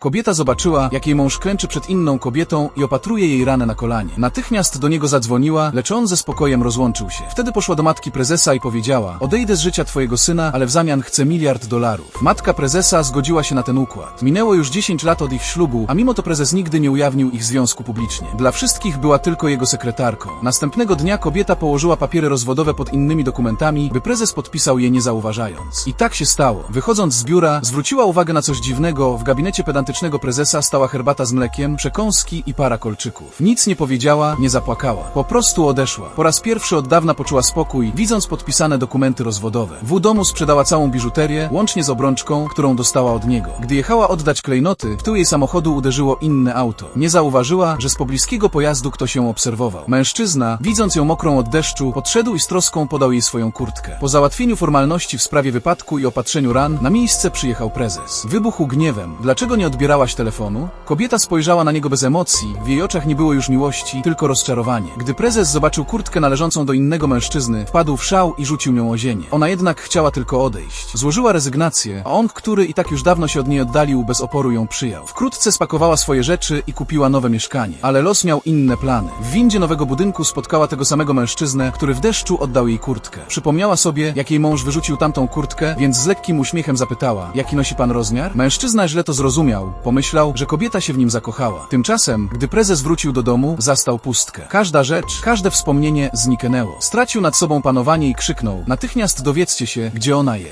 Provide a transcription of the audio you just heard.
Kobieta zobaczyła, jak jej mąż klęczy przed inną kobietą i opatruje jej ranę na kolanie. Natychmiast do niego zadzwoniła, lecz on ze spokojem rozłączył się. Wtedy poszła do matki prezesa i powiedziała: Odejdę z życia twojego syna, ale w zamian chcę miliard dolarów. Matka prezesa zgodziła się na ten układ. Minęło już 10 lat od ich ślubu, a mimo to prezes nigdy nie ujawnił ich związku publicznie. Dla wszystkich była tylko jego sekretarką. Następnego dnia kobieta położyła papiery rozwodowe pod innymi dokumentami, by prezes podpisał je nie zauważając. I tak się stało. Wychodząc z biura, zwróciła uwagę na coś dziwnego. W gabinecie pedantycznego prezesa stała herbata z mlekiem, przekąski i para kolczyków. Nic nie powiedziała, nie zapłakała. Po prostu odeszła. Po raz pierwszy od dawna poczuła spokój, widząc podpisane dokumenty rozwodowe. W domu sprzedała całą biżuterię, łącznie z obrączką, którą dostała od niego. Gdy jechała oddać klejnoty, w tył jej samochodu uderzyło inne auto. Nie zauważyła, że z pobliskiego pojazdu ktoś ją obserwował. Mężczyzna, widząc ją mokrą od deszczu, podszedł i z troską podał jej swoją kurtkę. Po załatwieniu formalności w sprawie wypadku i opatrzeniu ran, na miejsce przyjechał prezes. Wybuchł gniewem. Dlaczego nie odbierałaś telefonu? Kobieta spojrzała na niego bez emocji. W jej oczach nie było już miłości, tylko rozczarowanie. Gdy prezes zobaczył kurtkę należącą do innego mężczyzny, wpadł w szał i rzucił nią o ziemię. Ona jednak chciała tylko odejść. Złożyła rezygnację, a on, który i tak już dawno się od niej oddalił, bez oporu ją przyjął. Wkrótce spakowała swoje rzeczy i kupiła nowe mieszkanie. Ale los miał inne plany. W windzie nowego budynku spotkała tego samego mężczyznę, który w deszczu oddał jej kurtkę. Przypomniała sobie, jak jej mąż wyrzucił tamtą kurtkę, więc z lekkim uśmiechem zapytała, jaki nosi pan rozmiar? Mężczyzna źle to zrozumiał. Pomyślał, że kobieta się w nim zakochała. Tymczasem, gdy prezes wrócił do domu, zastał pustkę. Każda rzecz, każde wspomnienie zniknęło. Stracił nad sobą panowanie i krzyknął, natychmiast dowiedzcie się, gdzie ona jest.